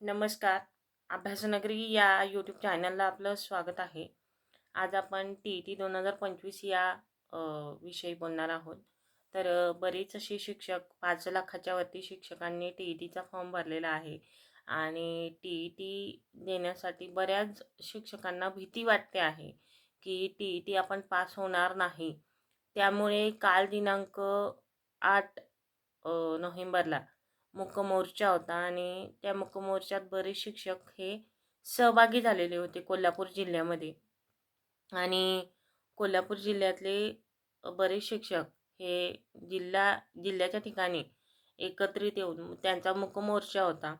नमस्कार. अभ्यासनगरी या यूट्यूब चॅनलला आपलं स्वागत आहे. आज आपण टी ई टी दोन हजार पंचवीस या विषयी बोलणार आहोत. तर बरेच असे शिक्षक पाच लाखाच्या वरती शिक्षकांनी टी ई टीचा फॉर्म भरलेला आहे. आणि टी ई टी देण्यासाठी बऱ्याच शिक्षकांना भीती वाटते आहे की टी ई टी आपण पास होणार नाही. त्यामुळे काल दिनांक आठ नोव्हेंबरला मूकमोर्चा होता आणि त्या मूकमोर्चात बरेच शिक्षक हे सहभागी झालेले होते कोल्हापूर जिल्ह्यामध्ये. आणि कोल्हापूर जिल्ह्यातले बरेच शिक्षक हे जिल्हा जिल्ह्याच्या ठिकाणी एकत्रित येऊन त्यांचा मूकमोर्चा होता.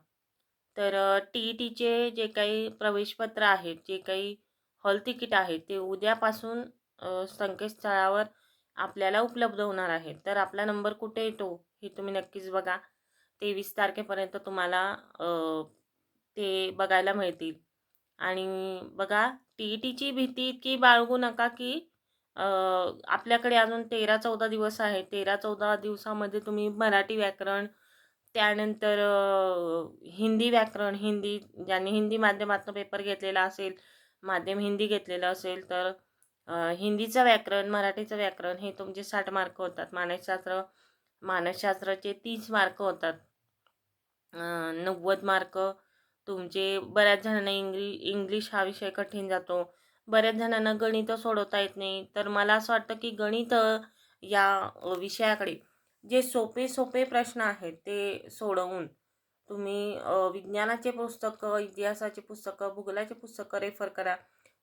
तर टी ई टीचे जे काही प्रवेशपत्र आहेत जे काही हॉल तिकीट आहेत ते उद्यापासून संकेतस्थळावर आपल्याला उपलब्ध होणार आहे तर आपला नंबर कुठे येतो हे तुम्ही नक्कीच बघा. तेवीस तारखेपर्यंत तुम्हाला ते बघायला मिळतील. आणि बघा टी ई टीची भीती इतकी बाळगू नका की आपल्याकडे अजून तेरा चौदा दिवस आहे तेरा चौदा दिवसामध्ये तुम्ही मराठी व्याकरण त्यानंतर हिंदी व्याकरण हिंदी ज्यांनी हिंदी माध्यमातून पेपर घेतलेला असेल माध्यम हिंदी घेतलेलं असेल तर हिंदीचं व्याकरण मराठीचं व्याकरण हे तुमचे साठ मार्क होतात. मानसशास्त्र मानसशास्त्राचे तीस मार्क होतात. नव्वद मार्क. तुमचे बऱ्याच जणांना इंग्लि इंग्लिश हा विषय कठीण जातो. बऱ्याच जणांना गणितं सोडवता येत नाही. तर मला असं वाटतं की गणित या विषयाकडे जे सोपे सोपे प्रश्न आहेत ते सोडवून तुम्ही विज्ञानाचे पुस्तकं इतिहासाचे पुस्तकं भूगोलाचे पुस्तकं रेफर करा.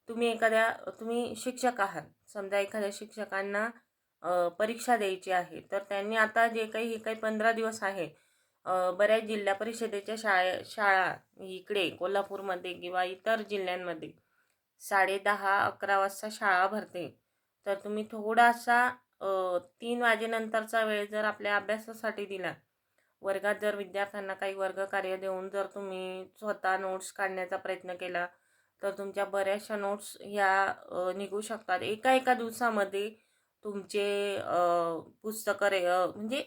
तुम्ही एखाद्या तुम्ही शिक्षक आहात. समजा एखाद्या शिक्षकांना परीक्षा द्यायची आहे. तर त्यांनी आता जे काही हे काही पंधरा दिवस आहे. बऱ्याच जिल्हा परिषदेच्या शाळे शाळा इकडे कोल्हापूरमध्ये किंवा इतर जिल्ह्यांमध्ये साडे दहा अकरा वाजता शाळा भरते. तर तुम्ही थोडासा तीन वाजेनंतरचा वेळ जर आपल्या अभ्यासासाठी दिला वर्गात जर विद्यार्थ्यांना काही वर्गकार्य देऊन जर तुम्ही स्वतः नोट्स काढण्याचा प्रयत्न केला तर तुमच्या बऱ्याचशा नोट्स ह्या निघू शकतात. एका एका दिवसामध्ये तुमचे पुस्तकं रे म्हणजे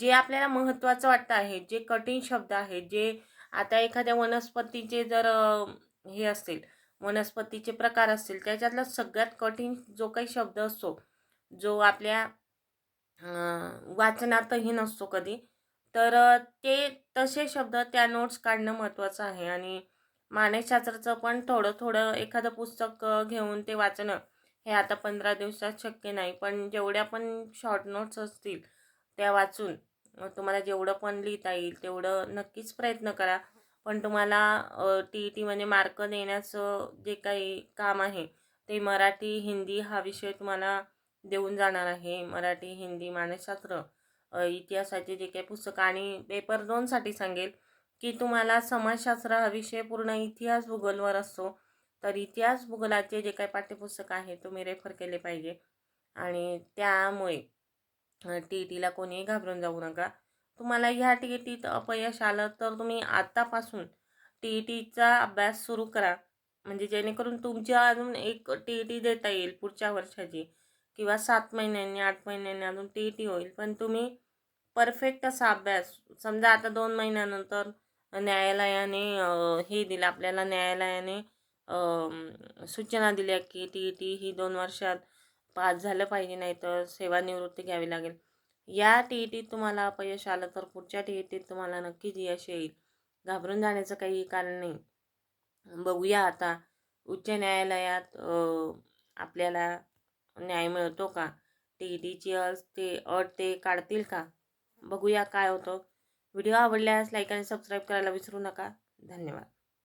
जे आपल्याला महत्त्वाचं वाटतं आहे जे कठीण शब्द आहेत जे आता एखाद्या वनस्पतीचे जर हे असतील वनस्पतीचे प्रकार असतील त्याच्यातला सगळ्यात कठीण जो काही शब्द असतो जो आपल्या वाचनातही नसतो कधी तर ते तसे शब्द त्या नोट्स काढणं महत्त्वाचं आहे. आणि मानसशास्त्राचं पण थोडं थोडं एखादं पुस्तक घेऊन ते वाचणं हे आता पंधरा दिवसात शक्य नाही. पण जेवढ्या पण शॉर्ट नोट्स असतील त्या वाचून. तुम्हाला जेवढं पण लिहिता येईल तेवढं नक्कीच प्रयत्न करा. पण तुम्हाला टी ई म्हणजे मार्क देण्याचं जे काही काम आहे ते मराठी हिंदी हा विषय तुम्हाला देऊन जाणार आहे. मराठी हिंदी मानसशास्त्र इतिहासाचे जे काही पुस्तकं आणि पेपर दोनसाठी सांगेल की तुम्हाला समाजशास्त्र हा विषय पूर्ण इतिहास भूगोलवर असतो. तर इतिहास भूगोलाचे जे काही पाठ्यपुस्तक आहे तुम्ही रेफर केले पाहिजे. आणि त्यामुळे टी ई टीला कोणीही घाबरून जाऊ नका. तुम्हाला ह्या टी ई टीत अपयश आलं तर तुम्ही आत्तापासून टी ई टीचा अभ्यास सुरू करा. म्हणजे जेणेकरून तुमच्या अजून एक टी ई टी देता येईल पुढच्या वर्षाची. किंवा सात महिन्यांनी आठ महिन्यांनी अजून टी ई टी होईल. पण तुम्ही परफेक्ट असा अभ्यास समजा आता दोन महिन्यानंतर न्यायालयाने हे दिलं आपल्याला न्यायालयाने सूचना दिल्या की टी ई टी ही दोन वर्षात पास झालं पाहिजे नाही तर सेवानिवृत्ती घ्यावी लागेल. या टी ई टीत तुम्हाला अपयश आलं तर पुढच्या टी ई टीत तुम्हाला नक्कीच यश येईल. घाबरून जाण्याचं काही कारण नाही. बघूया आता. उच्च न्यायालयात आपल्याला न्याय मिळतो का? टी ई टीची अट ते अट ते काढतील का? बघूया काय होतं. व्हिडिओ आवडल्यास लाईक आणि सबस्क्राईब करायला विसरू नका. धन्यवाद.